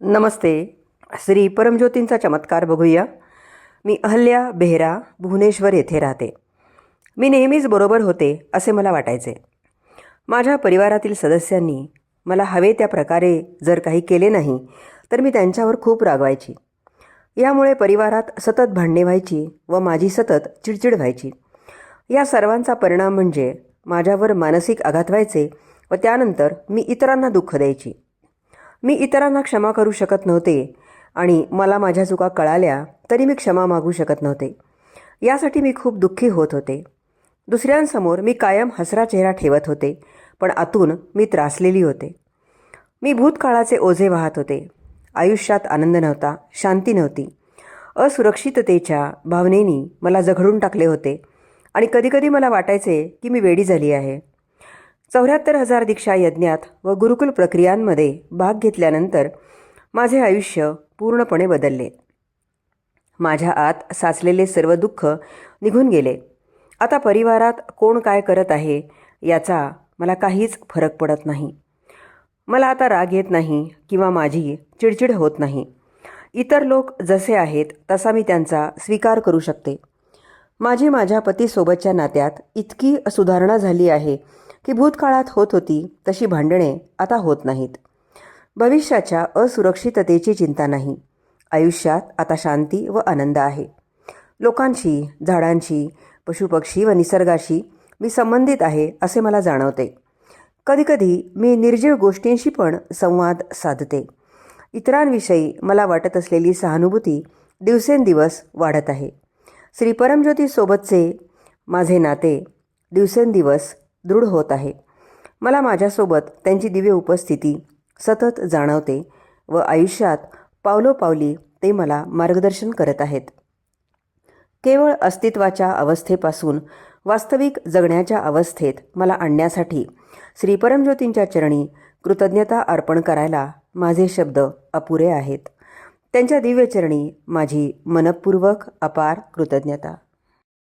नमस्ते. श्री परमज्योतींचा चमत्कार बघूया. मी अहल्या बेहरा भुवनेश्वर येथे राहते. मी नेहमीच बरोबर होते असे मला वाटायचे. माझ्या परिवारातील सदस्यांनी मला हवे त्या प्रकारे जर काही केले नाही तर मी त्यांच्यावर खूप रागवायची. यामुळे परिवारात सतत भांडणे व्हायची व माझी सतत चिडचिड व्हायची. या सर्वांचा परिणाम म्हणजे माझ्यावर मानसिक आघात व्हायचे व त्यानंतर मी इतरांना दुःख द्यायची. मी इतरांना क्षमा करू शकत नव्हते आणि मला माझ्या चुका कळाल्या तरी मी क्षमा मागू शकत नव्हते. यासाठी मी खूप दुःखी होत होते. दुसऱ्यांसमोर मी कायम हसरा चेहरा ठेवत होते पण आतून मी त्रासलेली होते. मी भूतकाळाचे ओझे वाहत होते. आयुष्यात आनंद नव्हता शांती नव्हती. असुरक्षिततेच्या भावनेनी मला जखडून टाकले होते आणि कधीकधी मला वाटायचे की मी वेडी झाली आहे. चौऱ्याहत्तर हजार दीक्षा यज्ञात व गुरुकुल प्रक्रियांमध्ये भाग घेतल्यानंतर माझे आयुष्य पूर्णपणे बदलले. माझ्या आत साचलेले सर्व दुःख निघून गेले. आता परिवारात कोण काय करत आहे याचा मला काहीच फरक पडत नाही. मला आता राग येत नाही किंवा माझी चिडचिड होत नाही. इतर लोक जसे आहेत तसा मी त्यांचा स्वीकार करू शकते. माझी माझ्या पतीसोबतच्या नात्यात इतकी सुधारणा झाली आहे की भूतकाळात होत होती तशी भांडणे आता होत नाहीत. भविष्याच्या असुरक्षिततेची चिंता नाही. आयुष्यात आता शांती व आनंद आहे. लोकांशी झाडांशी पशुपक्षी व निसर्गाशी मी संबंधित आहे असे मला जाणवते. कधीकधी मी निर्जीव गोष्टींशी पण संवाद साधते. इतरांविषयी मला वाटत असलेली सहानुभूती दिवसेंदिवस वाढत आहे. श्री परमज्योतीसोबतचे माझे नाते दिवसेंदिवस दृढ होत आहे. मला माझ्यासोबत त्यांची दिव्य उपस्थिती सतत जाणवते व आयुष्यात पावलोपावली ते मला मार्गदर्शन करत आहेत. केवळ अस्तित्वाच्या अवस्थेपासून वास्तविक जगण्याच्या अवस्थेत मला आणण्यासाठी श्री परमज्योतींच्या चरणी कृतज्ञता अर्पण करायला माझे शब्द अपुरे आहेत. त्यांच्या दिव्यचरणी माझी मनपूर्वक अपार कृतज्ञता.